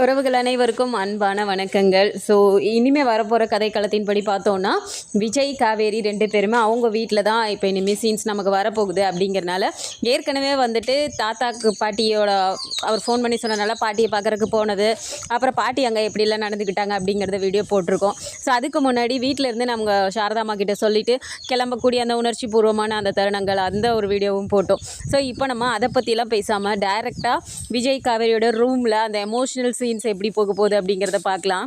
உறவுகள் அனைவருக்கும் அன்பான வணக்கங்கள். ஸோ இனிமேல் வரப்போகிற கதைக்களத்தின்படி பார்த்தோன்னா விஜய் காவேரி ரெண்டு பேருமே அவங்க வீட்டில் தான் இப்போ இனிமேல் சீன்ஸ் நமக்கு வரப்போகுது அப்படிங்கிறனால ஏற்கனவே வந்துட்டு தாத்தாக்கு பாட்டியோட அவர் ஃபோன் பண்ணி சொன்னனால பாட்டியை பார்க்குறக்கு போனது. அப்புறம் பாட்டி அங்கே எப்படிலாம் நடந்துக்கிட்டாங்க அப்படிங்கிறத வீடியோ போட்டிருக்கோம். ஸோ அதுக்கு முன்னாடி வீட்டில் இருந்து நம்ம சாரதாம்மா கிட்ட சொல்லிவிட்டு கிளம்பக்கூடிய அந்த உணர்ச்சி பூர்வமான அந்த தருணங்கள் அந்த ஒரு வீடியோவும் போட்டோம். ஸோ இப்போ நம்ம அதை பற்றிலாம் பேசாமல் டைரெக்டாக விஜய் காவேரியோட ரூமில் அந்த எமோஷனல் சீன்ஸ் எப்படி போக போகுது அப்படிங்கிறத பார்க்கலாம்.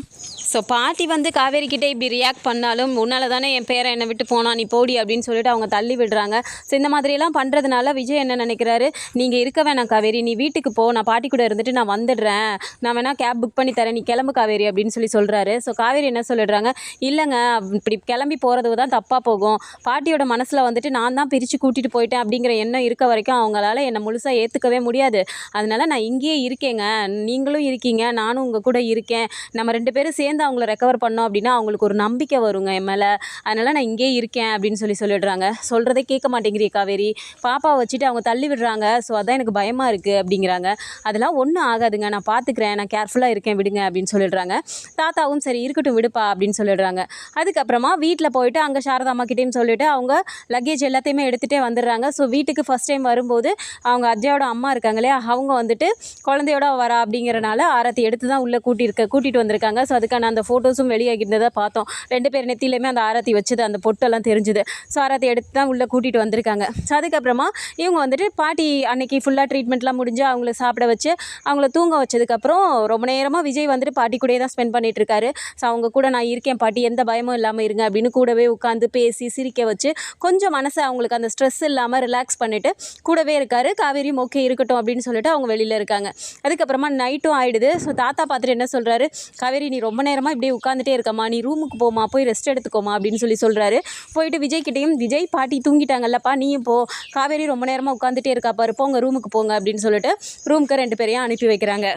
ஸோ பாட்டி வந்து காவேரி கிட்டே இப்படி ரியாக்ட் பண்ணாலும் உன்னால தானே என் பேரை என்னை விட்டு போனா நீ போடி அப்படின்னு சொல்லிட்டு அவங்க தள்ளி விடுறாங்க. ஸோ இந்த மாதிரியெல்லாம் பண்ணுறதுனால விஜய் என்ன நினைக்கிறாரு? நீங்கள் இருக்க வேணாம் காவேரி நீ வீட்டுக்கு போ நான் பாட்டி கூட இருந்துட்டு நான் வந்துடுறேன். நான் வேணால் கேப் புக் பண்ணி தரேன் நீ கிளம்பு காவேரி அப்படின்னு சொல்லி சொல்கிறாரு ஸோ காவேரி என்ன சொல்லிடுறாங்க? இல்லைங்க இப்படி கிளம்பி போகிறது தான் தப்பாக போகும். பாட்டியோட மனசில் வந்துட்டு நான் தான் பிரித்து கூட்டிகிட்டு போயிட்டேன் அப்படிங்கிற எண்ணம் இருக்க வரைக்கும் அவங்களால என்னை முழுசாக ஏற்றுக்கவே முடியாது. அதனால நான் இங்கேயே இருக்கேங்க. நீங்களும் இருக்கீங்க. நானும் உங்கள் கூட இருக்கேன். நம்ம ரெண்டு பேரும் சேர்ந்து அவங்கள ரெக்கவர் பண்ணோம் அப்படின்னா அவங்களுக்கு ஒரு நம்பிக்கை வருங்க என் மேலே. அதனால் நான் இங்கேயே இருக்கேன் அப்படின்னு சொல்லி சொல்லிடுறாங்க. சொல்கிறதே கேட்க மாட்டேங்கிறீ காவேரி. பாப்பாவை வச்சுட்டு அவங்க தள்ளி விடுறாங்க. ஸோ அதான் எனக்கு பயமாக இருக்குது அப்படிங்கிறாங்க. அதெல்லாம் ஒன்றும் ஆகாதுங்க. நான் பார்த்துக்கிறேன் நான் கேர்ஃபுல்லாக இருக்கேன் விடுங்க அப்படின்னு சொல்லிடுறாங்க. தாத்தாவும் சரி இருக்கட்டும் விடுப்பா அப்படின்னு சொல்லிடுறாங்க. அதுக்கப்புறமா வீட்டில் போயிட்டு அங்கே சாரதாம்மா கிட்டேயும் சொல்லிட்டு அவங்க லக்கேஜ் எல்லாத்தையுமே எடுத்துகிட்டே வந்துடுறாங்க. ஸோ வீட்டுக்கு ஃபஸ்ட் டைம் வரும்போது அவங்க அஜயோட அம்மா இருக்காங்க இல்லையா அவங்க வந்துட்டு குழந்தையோட வரா அப்படிங்கிறனால ஆரத்தி எடுத்து தான் உள்ளே கூட்டியிருக்க கூட்டிகிட்டு வந்திருக்காங்க. ஸோ அதுக்கான அந்த ஃபோட்டோஸும் வெளியாகிருந்ததை பார்த்தோம். ரெண்டு பேர் நெத்திலையுமே அந்த ஆராத்தி வச்சது அந்த பொட்டெல்லாம் தெரிஞ்சுது. ஸோ ஆராத்தி எடுத்து தான் உள்ளே கூட்டிகிட்டு வந்திருக்காங்க. ஸோ அதுக்கப்புறமா இவங்க வந்துட்டு பாட்டி அன்னைக்கு ஃபுல்லாக ட்ரீட்மெண்ட்லாம் முடிஞ்சு அவங்கள சாப்பிட வச்சு அவங்கள தூங்க வச்சதுக்கப்புறம் ரொம்ப நேரமாக விஜய் வந்துட்டு பாட்டி கூடயே தான் ஸ்பெண்ட் பண்ணிட்டுருக்காரு ஸோ அவங்க கூட நான் இருக்கேன் பாட்டி எந்த பயமும் இல்லாமல் இருங்க அப்படின்னு கூடவே உட்காந்து பேசி சிரிக்க வச்சு கொஞ்சம் மனசை அவங்களுக்கு அந்த ஸ்ட்ரெஸ் இல்லாமல் ரிலாக்ஸ் பண்ணிவிட்டு கூடவே இருக்காரு. காவேரியும் ஓகே இருக்கட்டும் அப்படின்னு சொல்லிட்டு அவங்க வெளியில் இருக்காங்க. அதுக்கப்புறமா நைட்டும் ஆகிடுது ஸோ தாத்தா பார்த்துட்டு என்ன சொல்கிறாரு காவேரி நீ ரொம்ப நேரமாக இப்படியே உட்காந்துட்டே இருக்கம்மா. நீ ரூமுக்கு போமா போய் ரெஸ்ட் எடுத்துக்கோமா அப்படின்னு சொல்லி சொல்கிறாரு போயிட்டு விஜய் கிட்டேயும் விஜய் பாட்டி தூங்கிட்டாங்கல்லப்பா. நீயும் போ. காவேரி ரொம்ப நேரமாக உட்காந்துட்டே இருக்கா பாரு. போங்க ரூமுக்கு போங்க. அப்படின்னு சொல்லிட்டு ரூமுக்கு ரெண்டு பேரையும் அனுப்பி வைக்கிறாங்க.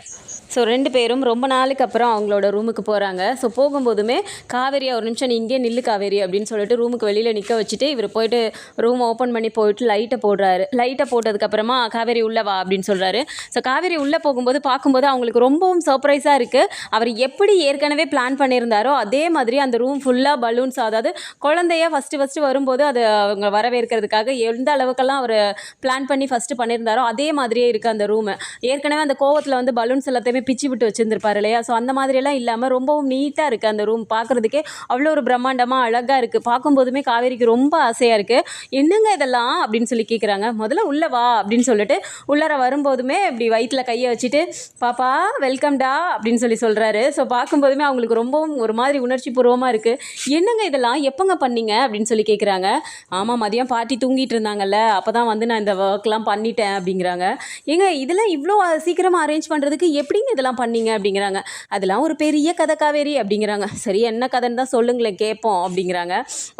ஸோ ரெண்டு பேரும் ரொம்ப நாளுக்கு அப்புறம் அவங்களோட ரூமுக்கு போகிறாங்க ஸோ போகும்போதுமே காவேரி ஒரு நிமிஷம் நீ இங்கே நில்லு காவேரி. அப்படின்னு சொல்லிட்டு ரூமுக்கு வெளியில் நிற்க வச்சுட்டு இவர் போயிட்டு ரூம் ஓப்பன் பண்ணி போயிட்டு லைட்டை போடுறாரு. லைட்டை போட்டதுக்கப்புறமா காவேரி உள்ளே வா. அப்படின்னு சொல்கிறாரு ஸோ காவேரி உள்ளே போகும்போது பார்க்கும்போது அவங்களுக்கு ரொம்பவும் சர்ப்ரைஸாக இருக்குது அவர் எப்படி ஏற்கனவே பிளான் பண்ணியிருந்தாரோ அதே மாதிரி அந்த ரூம் ஃபுல்லாக பலூன்ஸ் அதாவது குழந்தைய ஃபஸ்ட்டு ஃபஸ்ட்டு வரும்போது அது அவங்க வரவேற்கிறதுக்காக எந்த அளவுக்கெல்லாம் அவர் பிளான் பண்ணி ஃபஸ்ட்டு பண்ணியிருந்தாரோ அதே மாதிரியே இருக்குது அந்த ரூமு ஏற்கனவே அந்த கோவத்தில் வந்து பலூன்ஸ் எல்லாத்தையுமே பிச்சு விட்டு வச்சுருந்துருப்பார் இல்லையா? ஸோ அந்த மாதிரியெல்லாம் இல்லாமல் ரொம்பவும் நீட்டாக இருக்குது அந்த ரூம் பார்க்குறதுக்கே அவ்வளோ ஒரு பிரம்மாண்டமாக அழகாக இருக்குது பார்க்கும்போதுமே காவேரிக்கு ரொம்ப ஆசையாக இருக்குது என்னங்க இதெல்லாம்? அப்படின்னு சொல்லி கேட்குறாங்க முதல்ல உள்ளே வா அப்படின்னு சொல்லிட்டு உள்ளார வரும்போதுமே இப்படி வயிற்றில் கையை வச்சுட்டு பாப்பா வெல்கம் வெல்கம்டா அப்படின்னு சொல்லி சொல்கிறாரு ஸோ பார்க்கும்போதுமே அவங்களுக்கு ரொம்பவும் ஒரு மாதிரி உணர்ச்சி பூர்வமாக இருக்குது என்னங்க இதெல்லாம்? எப்போங்க பண்ணீங்க? அப்படின்னு சொல்லி கேட்குறாங்க ஆமாம் மதியம் பாட்டி தூங்கிட்டு இருந்தாங்கல்ல. அப்போ தான் வந்து நான் இந்த ஒர்க்லாம் பண்ணிட்டேன் அப்படிங்கிறாங்க. ஏங்க இதெல்லாம் இவ்வளோ சீக்கிரமாக அரேஞ்ச் பண்ணுறதுக்கு எப்படிங்க இதெல்லாம் பண்ணீங்க? அப்படிங்கிறாங்க. அதெல்லாம் ஒரு பெரிய கதை காவேரி அப்படிங்கிறாங்க. சரி என்ன கதைன்னு தான் சொல்லுங்களேன் கேட்போம் அப்படிங்கிறாங்க.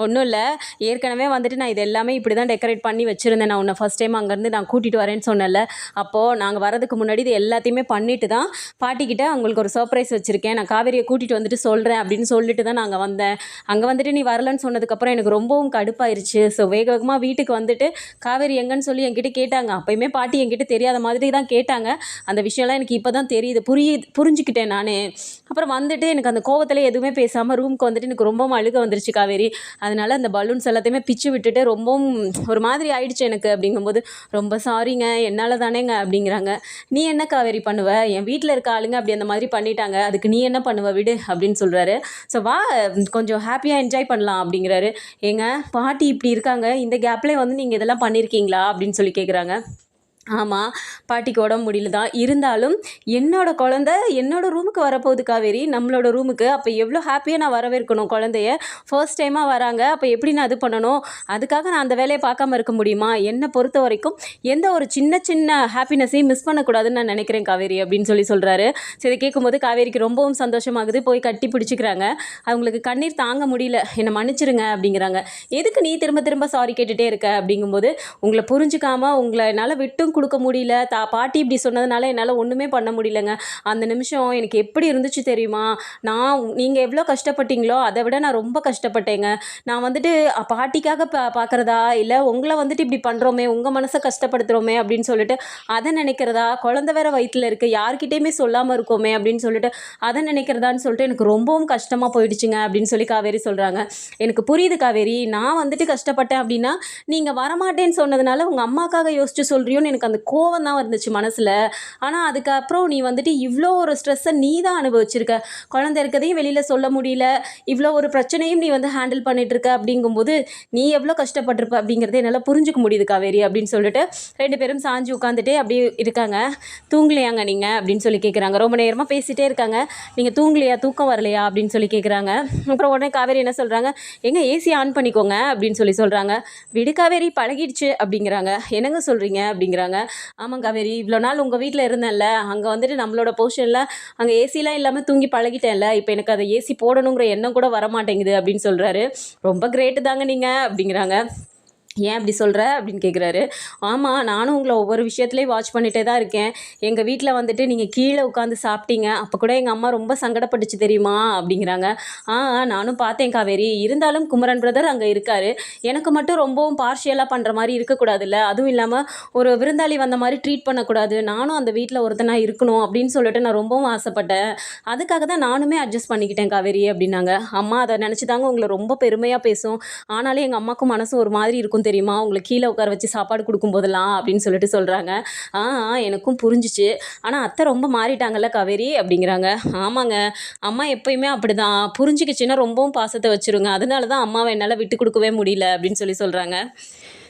ஒன்றும் இல்லை. ஏற்கனவே வந்துட்டு நான் இது எல்லாமே இப்படி தான் டெக்கரேட் பண்ணி வச்சுருந்தேன். நான் உன்னை ஃபஸ்ட் டைம் அங்கேருந்து நான் கூட்டிகிட்டு வரேன்னு சொன்னேன்ல. அப்போது நாங்கள் வரதுக்கு முன்னாடி இது எல்லாத்தையுமே பண்ணிட்டு தான் பாட்டிக்கிட்ட அவங்களுக்கு ஒரு சர்ப்ரைஸ் வச்சுருக்கேன். நான் காவேரியை கூட்டிகிட்டு வந்துட்டு சொல்கிறேன் அப்படின்னு சொல்லிட்டு தான் நாங்கள் வந்தேன். அங்கே வந்துட்டு நீ வரலன்னு சொன்னதுக்கப்புறம் எனக்கு ரொம்பவும் கடுப்பாயிருச்சு. ஸோ வேக வேகமாக வீட்டுக்கு வந்துட்டு காவேரி எங்கன்னு சொல்லி என்கிட்ட கேட்டாங்க. அப்போயுமே பாட்டி என்கிட்ட தெரியாத மாதிரி தான் கேட்டாங்க. அந்த விஷயம்லாம் எனக்கு இப்போ தான் தெரியுது. புரிய புரிஞ்சுக்கிட்டேன் நான். அப்புறம் வந்துட்டு எனக்கு அந்த கோவத்தில் எதுவுமே பேசாமல் ரூமுக்கு வந்துட்டு எனக்கு ரொம்பவும் அழுக வந்துருச்சு காவேரி. அதனால் அந்த பலூன்ஸ் எல்லாத்தையுமே பிச்சு விட்டுட்டு ரொம்பவும் ஒரு மாதிரி ஆயிடுச்சு எனக்கு. அப்படிங்கும்போது ரொம்ப சாரிங்க என்னால் தானேங்க. அப்படிங்கிறாங்க. நீ என்ன காவேரி பண்ணுவ? என் வீட்டில் இருக்க ஆளுங்க அப்படி அந்த மாதிரி பண்ணிட்டாங்க. அதுக்கு நீ என்ன பண்ணுவ விடு அப்படின்னு சொல்கிறாரு ஸோ வா கொஞ்சம் ஹாப்பியாக என்ஜாய் பண்ணலாம் அப்படிங்கிறாரு. ஏங்க பாட்டி இப்படி இருக்காங்க. இந்த கேப்லேயே வந்து நீங்கள் இதெல்லாம் பண்ணியிருக்கீங்களா அப்படின்னு சொல்லி கேட்குறாங்க ஆமாம் பாட்டிக்கு உடம்பு முடியல தான் இருந்தாலும் என்னோட குழந்த என்னோட ரூமுக்கு வரப்போகுது காவேரி. நம்மளோட ரூமுக்கு அப்போ எவ்வளோ ஹாப்பியாக நான் வரவேற்கணும் குழந்தைய. ஃபர்ஸ்ட் டைமாக வராங்க. அப்போ எப்படி நான் இது பண்ணணும்? அதுக்காக நான் அந்த வேலையை பார்க்காம இருக்க முடியுமா? என்னை பொறுத்த வரைக்கும் எந்த ஒரு சின்ன சின்ன ஹாப்பினஸையும் மிஸ் பண்ணக்கூடாதுன்னு நான் நினைக்கிறேன் காவேரி அப்படின்னு சொல்லி சொல்கிறாரு சரி இதை கேட்கும்போது காவேரிக்கு ரொம்பவும் சந்தோஷமாகுது. போய் கட்டி பிடிச்சிக்கிறாங்க. அவங்களுக்கு கண்ணீர் தாங்க முடியல. என்னை மன்னிச்சிருங்க அப்படிங்கிறாங்க. எதுக்கு நீ திரும்ப திரும்ப சாரி கேட்டுகிட்டே இருக்க அப்படிங்கும்போது உங்களை புரிஞ்சுக்காம உங்களை என்னால் விட்டும் கொடுக்க முடியல. தா பாட்டி இப்படி சொன்னதுனால என்னால் ஒன்றுமே பண்ண முடியலங்க. அந்த நிமிஷம் எனக்கு எப்படி இருந்துச்சு தெரியுமா? நான் நீங்கள் எவ்வளோ கஷ்டப்பட்டீங்களோ அதை விட நான் ரொம்ப கஷ்டப்பட்டேங்க. நான் வந்துட்டு பாட்டிக்காக பா பார்க்குறதா இல்லை உங்களை வந்துட்டு இப்படி பண்ணுறோமே உங்கள் மனசை கஷ்டப்படுத்துகிறோமே அப்படின்னு சொல்லிட்டு அதை நினைக்கிறதா? குழந்த வேற வயிற்றில் இருக்குது யார்கிட்டேயுமே சொல்லாமல் இருக்கோமே அப்படின்னு சொல்லிட்டு அதை நினைக்கிறதான்னு சொல்லிட்டு எனக்கு ரொம்பவும் கஷ்டமாக போயிடுச்சுங்க அப்படின்னு சொல்லி காவேரி சொல்கிறாங்க எனக்கு புரியுது காவேரி நான் வந்துட்டு கஷ்டப்பட்டேன் அப்படின்னா நீங்கள் வரமாட்டேன்னு சொன்னதுனால உங்கள் அம்மாக்காக யோசிச்சு சொல்கிறியோன்னு எனக்கு அந்த கோவம் தான் இருந்துச்சு மனசில். ஆனால் அதுக்கப்புறம் நீ வந்துட்டு இவ்வளோ ஒரு ஸ்ட்ரெஸ்ஸை நீ தான் அனுபவிச்சிருக்க. குழந்தை இருக்கதையும் வெளியில் சொல்ல முடியல. இவ்வளோ ஒரு பிரச்சனையும் நீ வந்து ஹேண்டில் பண்ணிட்டு இருக்க அப்படிங்கும்போது நீ எவ்வளோ கஷ்டப்பட்டிருப்ப அப்படிங்கிறத என்னால் புரிஞ்சுக்க முடியுது காவேரி அப்படின்னு சொல்லிட்டு ரெண்டு பேரும் சாஞ்சு உட்காந்துட்டே அப்படியே இருக்காங்க. தூங்கலையாங்க நீங்கள் அப்படின்னு சொல்லி கேட்குறாங்க ரொம்ப நேரமாக பேசிகிட்டே இருக்காங்க. நீங்கள் தூங்கலையா? தூக்கம் வரலையா? அப்படின்னு சொல்லி கேட்குறாங்க அப்புறம் உடனே காவேரி என்ன சொல்கிறாங்க எங்கே ஏசி ஆன் பண்ணிக்கோங்க அப்படின்னு சொல்லி சொல்கிறாங்க விடு காவேரி பழகிடுச்சு அப்படிங்கிறாங்க. என்னங்க சொல்கிறீங்க அப்படிங்கிறாங்க. ஆமாம் காவேரி இவ்வளோ நாள் உங்கள் வீட்டில் இருந்தேன்ல. அங்கே வந்துட்டு நம்மளோட போர்ஷனில் அங்கே ஏசிலாம் இல்லாமல் தூங்கி பழகிட்டேன்ல. இப்போ எனக்கு அதை ஏசி போடணுங்கிற எண்ணம் கூட வர மாட்டேங்குது அப்படின்னு சொல்கிறாரு ரொம்ப கிரேட்டு தாங்க நீங்கள் அப்படிங்கிறாங்க. ஏன் அப்படி சொல்கிற அப்படின்னு கேட்குறாரு ஆமாம் நானும் உங்களை ஒவ்வொரு விஷயத்துலேயும் வாட்ச் பண்ணிகிட்டே தான் இருக்கேன். எங்கள் வீட்டில் வந்துட்டு நீங்கள் கீழே உட்காந்து சாப்பிட்டீங்க. அப்போ கூட எங்கள் அம்மா ரொம்ப சங்கடப்பட்டுச்சு தெரியுமா? அப்படிங்கிறாங்க. ஆ நானும் பார்த்தேன் காவேரி. இருந்தாலும் குமரன் பிரதர் அங்கே இருக்கார். எனக்கு மட்டும் ரொம்பவும் பார்ஷியலாக பண்ணுற மாதிரி இருக்கக்கூடாதுல்ல. அதுவும் இல்லாமல் ஒரு விருந்தாளி வந்த மாதிரி ட்ரீட் பண்ணக்கூடாது. நானும் அந்த வீட்டில் ஒருத்தனாக இருக்கணும் அப்படின்னு சொல்லிட்டு நான் ரொம்பவும் ஆசைப்பட்டேன். அதுக்காக தான் நானுமே அட்ஜஸ்ட் பண்ணிக்கிட்டேன் காவேரி அப்படின்னாங்க. அம்மா அதை நினச்சி தாங்க உங்களை ரொம்ப பெருமையாக பேசும். ஆனாலும் எங்கள் அம்மாக்கும் மனசு ஒரு மாதிரி இருக்கும் தெரியுமா? உங்களை கீழே உட்கார வச்சு சாப்பாடு கொடுக்கும்போதெல்லாம் அப்படின்னு சொல்லிட்டு சொல்கிறாங்க ஆ ஆ, எனக்கும் புரிஞ்சிச்சு. ஆனால் அத்தை ரொம்ப மாறிட்டாங்கல்ல கவேரி? அப்படிங்கிறாங்க. ஆமாங்க. அம்மா எப்பயுமே அப்படிதான். புரிஞ்சுக்கிச்சுன்னா ரொம்பவும் பாசத்தை வச்சிருங்க. அதனால தான் அம்மாவை என்னால் விட்டு கொடுக்கவே முடியல அப்படின்னு சொல்லி சொல்கிறாங்க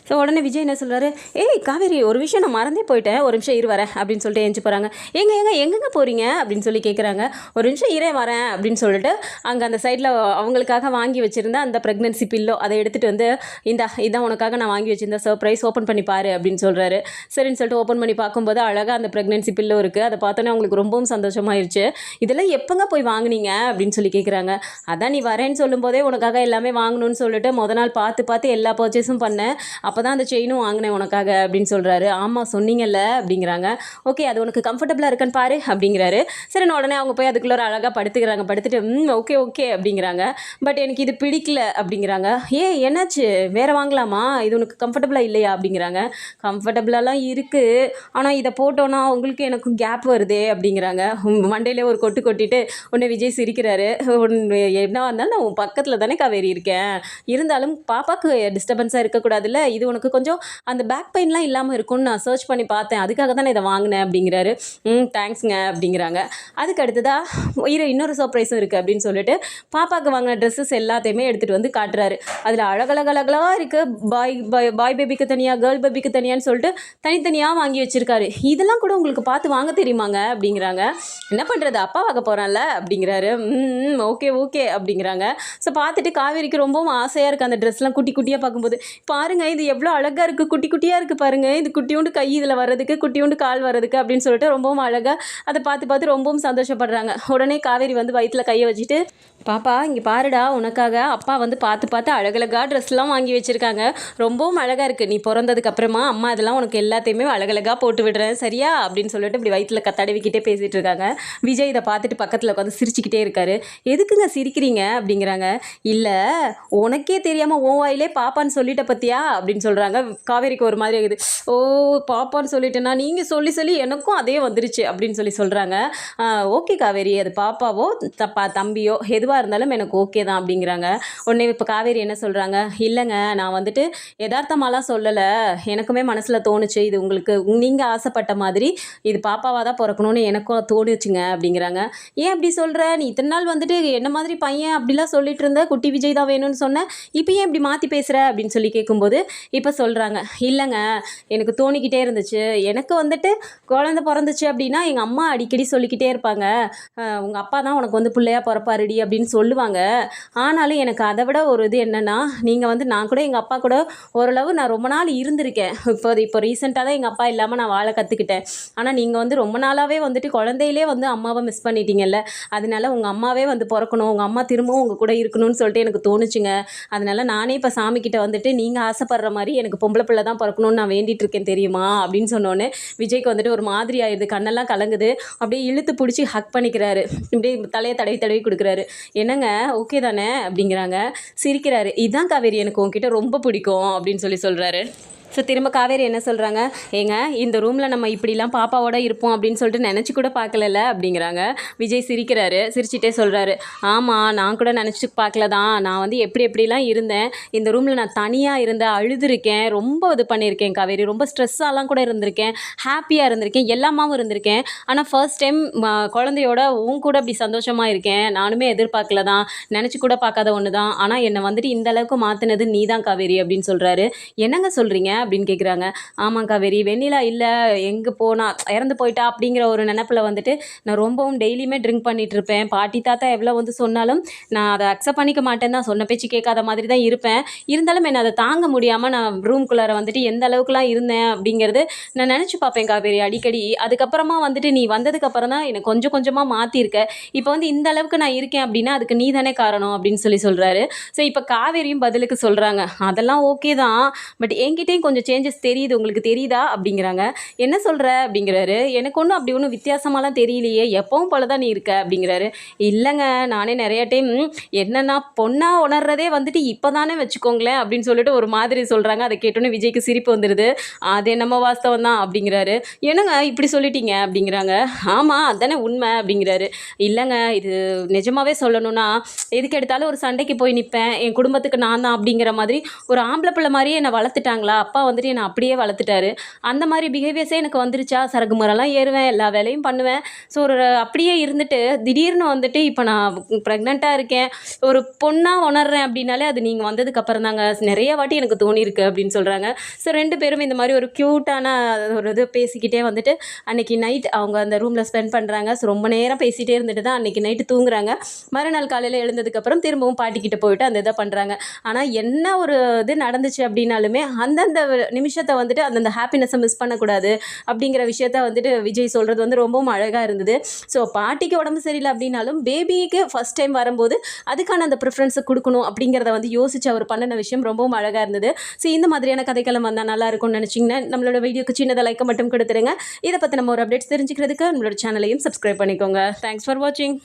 ஸோ உடனே விஜய் என்ன சொல்கிறாரு ஏய் காவேரி ஒரு விஷயம் நான் மறந்தே போயிட்டேன். ஒரு நிமிஷம் இரு வரேன் அப்படின்னு சொல்லிட்டு எழுந்து போகிறாங்க எங்க எங்க எங்கெங்க போகிறீங்க அப்படின்னு சொல்லி கேட்குறாங்க ஒரு நிமிஷம் இரே வரேன் அப்படின்னு சொல்லிட்டு அங்கே அந்த சைடில் அவங்களுக்காக வாங்கி வச்சுருந்த அந்த ப்ரெக்னென்சி பில்லோ அதை எடுத்துகிட்டு வந்து இந்த இதான் உனக்காக நான் வாங்கி வச்சிருந்த சர்ப்ரைஸ் ஓப்பன் பண்ணி பாரு அப்படின்னு சொல்கிறாரு சரின்னு சொல்லிட்டு ஓப்பன் பண்ணி பார்க்கும்போது அழகாக அந்த ப்ரெக்னென்சி பில்லோ இருக்குது அதை பார்த்தோன்னே அவங்களுக்கு ரொம்பவும் சந்தோஷமாயிருச்சு. இதெல்லாம் எப்போங்க போய் வாங்குனீங்க? அப்படின்னு சொல்லி கேட்குறாங்க அதான் நீ வரேன்னு சொல்லும்போதே உனக்காக எல்லாமே வாங்கணும்னு சொல்லிட்டு முத நாள் பார்த்து பார்த்து எல்லா பர்ச்சேஸும் பண்ணேன். அப்போ அப்போ தான் அந்த செயினும் வாங்கினேன் உனக்காக அப்படின்னு சொல்கிறாரு ஆமாம் சொன்னீங்கல்ல அப்படிங்கிறாங்க. ஓகே அது உனக்கு கம்ஃபர்டபுளாக இருக்கான்னு பாரு அப்படிங்கிறாரு. சரி நான் உடனே அவங்க போய் அதுக்குள்ளே அழகாக படுத்துக்கிறாங்க. படுத்துட்டு ம் ஓகே ஓகே அப்படிங்கிறாங்க. பட் எனக்கு இது பிடிக்கல அப்படிங்கிறாங்க. ஏ என்னாச்சு? வேறு வாங்கலாமா? இது உனக்கு கம்ஃபர்டபுளாக இல்லையா? அப்படிங்கிறாங்க. கம்ஃபர்டபுளாலாம் இருக்குது ஆனால் இதை போட்டோன்னா உங்களுக்கு எனக்கும் கேப் வருதே அப்படிங்கிறாங்க. மண்டையிலே ஒரு கொட்டு கொட்டிட்டு உடனே விஜய் சிரிக்கிறாரு. உன்னை என்ன வந்தாலும் நான் உன் பக்கத்தில் தானே காவேரி இருக்கேன். இருந்தாலும் பாப்பாவுக்கு டிஸ்டர்பன்ஸாக இருக்கக்கூடாதுல்ல? இது உனக்கு கொஞ்சம் அந்த பேக் பெயின்லாம் இல்லாமல் இருக்கும்னு நான் சர்ச் பண்ணி பார்த்தேன். அதுக்காக தான் இதை வாங்கினேன் அப்படிங்கிறாரு. ம் தேங்க்ஸுங்க அப்படிங்கிறாங்க. அதுக்கு அடுத்ததாக இரு இன்னொரு சர்ப்ரைஸும் இருக்குது அப்படின்னு சொல்லிட்டு பாப்பாவுக்கு வாங்கின ட்ரெஸ்ஸஸ் எல்லாத்தையுமே எடுத்துகிட்டு வந்து காட்டுறாரு. அதில் அழகழகழகலாக இருக்குது பாய் பாய் பாய் பேபிக்கு தனியாக கேர்ள் பேபிக்கு தனியான்னு சொல்லிட்டு தனித்தனியாக வாங்கி வச்சுருக்காரு. இதெல்லாம் கூட உங்களுக்கு பார்த்து வாங்க தெரியுமாங்க? அப்படிங்கிறாங்க. என்ன பண்ணுறது அப்பா வாங்க போகிறான்ல அப்படிங்கிறாரு. ம் ஓகே ஓகே அப்படிங்கிறாங்க. ஸோ பார்த்துட்டு காவேரிக்கு ரொம்பவும் ஆசையாக இருக்குது அந்த ட்ரெஸ்லாம் குட்டி குட்டியாக பார்க்கும்போது. பாருங்க இது எவ்வளோ அழகாக இருக்குது குட்டி குட்டியாக இருக்குது பாருங்கள் இது குட்டியோண்டு கை இதில் வர்றதுக்கு குட்டியோண்டு கால் வர்றதுக்கு அப்படின்னு சொல்லிட்டு ரொம்பவும் அழகாக அதை பார்த்து பார்த்து ரொம்பவும் சந்தோஷப்படுறாங்க. உடனே காவேரி வந்து வயிற்றுல கையை வச்சுட்டு பாப்பா இங்கே பாருடா உனக்காக அப்பா வந்து பார்த்து பார்த்து அழகழகா ட்ரெஸ்லாம் வாங்கி வச்சுருக்காங்க. ரொம்பவும் அழகாக இருக்குது நீ பிறந்ததுக்கப்புறமா அம்மா இதெல்லாம் உனக்கு எல்லாத்தையுமே அழகழகாக போட்டு விடுறேன். சரியா? அப்படின்னு சொல்லிட்டு இப்படி வயிற்றுல க தடவிக்கிட்டே பேசிகிட்டு இருக்காங்க. விஜய் இதை பார்த்துட்டு பக்கத்தில் உட்காந்து சிரிச்சுக்கிட்டே இருக்காரு. எதுக்குங்க சிரிக்கிறீங்க? அப்படிங்கிறாங்க. இல்லை உனக்கே தெரியாமல் ஓ வாயிலே பாப்பான்னு சொல்லிட்ட பத்தியா? அப்படின்னு சொல்கிறாங்க காவேரிக்கு ஒரு மாதிரி ஆகுது. ஓ பாப்பான்னு சொல்லிட்டேன்னா நீங்கள் சொல்லி சொல்லி எனக்கும் அதே வந்துருச்சு அப்படின்னு சொல்லி சொல்கிறாங்க ஓகே காவேரி அது பாப்பாவோ தப்பா தம்பியோ எதுவாக இருந்தாலும் எனக்கு ஓகே தான் அப்படிங்கிறாங்க. உடனே இப்போ காவேரி என்ன சொல்கிறாங்க இல்லைங்க நான் வந்துட்டு யதார்த்தமாலாம் சொல்லலை. எனக்குமே மனசில் தோணுச்சு இது உங்களுக்கு நீங்கள் ஆசைப்பட்ட மாதிரி இது பாப்பாவாக தான் பிறக்கணும்னு எனக்கும் தோணுச்சுங்க அப்படிங்கிறாங்க. ஏன் அப்படி சொல்கிற நீ இத்தனை நாள் வந்துட்டு என்ன மாதிரி பையன் அப்படிலாம் சொல்லிட்டு இருந்த? குட்டி விஜய் தான் வேணும்னு சொன்னேன் இப்போ ஏன் இப்படி மாற்றி பேசுகிற அப்படின்னு சொல்லி கேட்கும்போது இப்போ சொல்கிறாங்க இல்லைங்க எனக்கு தோணிக்கிட்டே இருந்துச்சு. எனக்கு வந்துட்டு குழந்த பிறந்துச்சு அப்படின்னா எங்கள் அம்மா அடிக்கடி சொல்லிக்கிட்டே இருப்பாங்க. உங்கள் அப்பா தான் உனக்கு வந்து பிள்ளையா பிறப்பாருடி அப்படின்னு சொல்லுவாங்க. ஆனாலும் எனக்கு அதை விட ஒரு இது என்னென்னா நீங்கள் வந்து நான் கூட எங்கள் அப்பா கூட ஓரளவு நான் ரொம்ப நாள் இருந்திருக்கேன். இப்போ இப்போ ரீசெண்டாக தான் எங்கள் அப்பா இல்லாமல் நான் வாழ கற்றுக்கிட்டேன் ஆனால் நீங்கள் வந்து ரொம்ப நாளாகவே வந்துட்டு குழந்தையிலே வந்து அம்மாவை மிஸ் பண்ணிட்டீங்கல்ல. அதனால உங்கள் அம்மாவே வந்து பிறக்கணும். உங்கள் அம்மா திரும்பவும் உங்கள் கூட இருக்கணும்னு சொல்லிட்டு எனக்கு தோணுச்சுங்க. அதனால நானே இப்போ சாமிக்கிட்ட வந்துட்டு நீங்கள் ஆசைப்படுற மாதிரி எனக்கு பொம்பளை பிள்ளை தான் பிறக்கணும்னு நான் வேண்டிட்டு இருக்கேன் தெரியுமா? அப்படின்னு சொன்னோன்னே விஜய்க்கு வந்துட்டு ஒரு மாதிரி ஆயிடுது கண்ணெல்லாம் கலங்குது. அப்படியே இழுத்து பிடிச்சி ஹக் பண்ணிக்கிறாரு. இப்படியே தலையை தடவி தடவி கொடுக்குறாரு. என்னங்க? ஓகே தானே? அப்படிங்கிறாங்க. சிரிக்கிறாரு. இதான் காவேரி. எனக்கு உங்ககிட்ட ரொம்ப பிடிக்கும். அப்படின்னு சொல்லி சொல்கிறாரு ஸோ திரும்ப காவேரி என்ன சொல்கிறாங்க ஏங்க இந்த ரூமில் நம்ம இப்படிலாம் பாப்பாவோட இருப்போம் அப்படின்னு சொல்லிட்டு நினச்சி கூட பார்க்கலல்ல? அப்படிங்கிறாங்க. விஜய் சிரிக்கிறாரு. சிரிச்சிட்டே சொல்கிறாரு ஆமாம் நான் கூட நினச்சி பார்க்கல தான் நான் வந்து எப்படி எப்படிலாம் இருந்தேன். இந்த ரூமில் நான் தனியாக இருந்தேன் அழுதுருக்கேன். ரொம்ப இது பண்ணியிருக்கேன் காவேரி. ரொம்ப ஸ்ட்ரெஸ்ஸாலாம் கூட இருந்திருக்கேன். ஹாப்பியாக இருந்திருக்கேன். எல்லாமாவும் இருந்திருக்கேன். ஆனால் ஃபர்ஸ்ட் டைம் குழந்தையோட உன் கூட அப்படி சந்தோஷமாக இருக்கேன். நானுமே எதிர்பார்க்கல தான் நினச்சி கூட பார்க்காத ஒன்று தான் ஆனால் என்னை வந்துட்டு இந்த அளவுக்கு மாற்றினது நீ தான் காவேரி அப்படின்னு சொல்கிறாரு என்னங்க சொல்கிறீங்க அப்படின்னு கேட்குறாங்க ஆமாம் காவேரி வெண்ணிலா இல்லை எங்கே போனால் இறந்து போயிட்டா அப்படிங்கிற ஒரு நினப்பில் வந்துட்டு நான் ரொம்பவும் டெய்லியுமே ட்ரிங்க் பண்ணிகிட்டு இருப்பேன். பாட்டி தாத்தா எவ்வளோ வந்து சொன்னாலும் நான் அதை அக்செப்ட் பண்ணிக்க மாட்டேன் தான் சொன்ன பேச்சு கேட்காத மாதிரி தான் இருப்பேன். இருந்தாலும் என்னை அதை தாங்க முடியாமல் நான் ரூம்குள்ளார வந்துட்டு எந்த அளவுக்குலாம் இருந்தேன் அப்படிங்கிறது நான் நினச்சி பார்ப்பேன் காவேரி அடிக்கடி. அதுக்கப்புறமா வந்துட்டு நீ வந்ததுக்கப்புறம் தான் எனக்கு கொஞ்சம் கொஞ்சமாக மாற்றிருக்க இப்போ வந்து இந்த அளவுக்கு நான் இருக்கேன் அப்படின்னா அதுக்கு நீ தானே காரணம் அப்படின்னு சொல்லி சொல்கிறாரு ஸோ இப்போ காவேரியும் பதிலுக்கு சொல்கிறாங்க அதெல்லாம் ஓகே தான். பட் என்கிட்டையும் கொஞ்சம் சேஞ்சஸ் தெரியுது உங்களுக்கு தெரியுதா? அப்படிங்கிறாங்க. என்ன சொல்கிற அப்படிங்கிறாரு. எனக்கு ஒன்றும் அப்படி ஒன்றும் வித்தியாசமாலாம் தெரியலையே. எப்பவும் போல தான் நீ இருக்க. அப்படிங்கிறாரு. இல்லைங்க நானே நிறைய டைம் என்னன்னா பொண்ணாக உணர்றதே வந்துட்டு இப்போ தானே வச்சுக்கோங்களேன் அப்படின்னு சொல்லிட்டு ஒரு மாதிரி சொல்கிறாங்க அதை கேட்டோன்னே விஜய்க்கு சிரிப்பு வந்துடுது அது என்னமோ வாஸ்தவம் தான் அப்படிங்கிறாரு. என்னங்க இப்படி சொல்லிட்டீங்க? அப்படிங்கிறாங்க. ஆமாம் அதானே உண்மை அப்படிங்கிறாரு. இல்லைங்க இது நிஜமாவே சொல்லணும்னா எதுக்கு எடுத்தாலும் ஒரு சண்டைக்கு போய் நிற்பேன் என் குடும்பத்துக்கு நான் தான் அப்படிங்கிற மாதிரி ஒரு ஆம்பளை பிள்ளை மாதிரியே என்னை வளர்த்துட்டாங்களா? அப்பா அப்பா வந்துட்டு என்னை அப்படியே வளர்த்துட்டாரு. அந்த மாதிரி பிஹேவியர்ஸே எனக்கு வந்துருச்சா? சரக்கு முறைலாம் ஏறுவேன் எல்லா வேலையும் பண்ணுவேன். ஸோ ஒரு அப்படியே இருந்துட்டு திடீர்னு வந்துட்டு இப்போ நான் ப்ரெக்னெண்ட்டாக இருக்கேன். ஒரு பொண்ணாக உணர்றேன் அப்படின்னாலே அது நீங்கள் வந்ததுக்கு அப்புறம் தாங்க. நிறைய வாட்டி எனக்கு தோணியிருக்கு அப்படின்னு சொல்கிறாங்க ஸோ ரெண்டு பேரும் இந்த மாதிரி ஒரு க்யூட்டான ஒரு இது பேசிக்கிட்டே வந்துட்டு அன்னைக்கு நைட் அவங்க அந்த ரூமில் ஸ்பெண்ட் பண்ணுறாங்க ஸோ ரொம்ப நேரம் பேசிகிட்டே இருந்துட்டு தான் அன்றைக்கி நைட்டு தூங்குறாங்க. மறுநாள் காலையில் எழுந்ததுக்கப்புறம் திரும்பவும் பாட்டிக்கிட்ட போயிட்டு அந்த இதை பண்ணுறாங்க ஆனால் என்ன ஒரு இது நடந்துச்சு அப்படின்னாலுமே அந்தந்த நிமிஷத்தை வந்துட்டு அந்தந்த ஹாப்பினஸை மிஸ் பண்ணக்கூடாது அப்படிங்கிற விஷயத்த வந்துட்டு விஜய் சொல்கிறது வந்து ரொம்பவும் அழகாக இருந்தது. ஸோ பாட்டிக்கு உடம்பு சரியில்லை அப்படின்னாலும் பேபிக்கு ஃபஸ்ட் டைம் வரும்போது அதுக்கான அந்த ப்ரிஃபரன்ஸை கொடுக்கணும் அப்படிங்கிறத வந்து யோசிச்சு அவர் பண்ணின விஷயம் ரொம்பவும் அழகாக இருந்தது. ஸோ இந்த மாதிரியான கதைக்களம் வந்தால் நல்லா இருக்கும்னு நினச்சிங்கன்னா நம்மளோட வீடியோக்கு சின்னதாக லைக்கை மட்டும் கொடுத்துருங்க. இதை பற்றி நம்ம ஒரு அப்டேட்ஸ் தெரிஞ்சுக்கிறதுக்கு நம்மளோட சேனலையும் சப்ஸ்கிரைப் பண்ணிக்கோங்க. தேங்க்ஸ் ஃபார் வாட்சிங்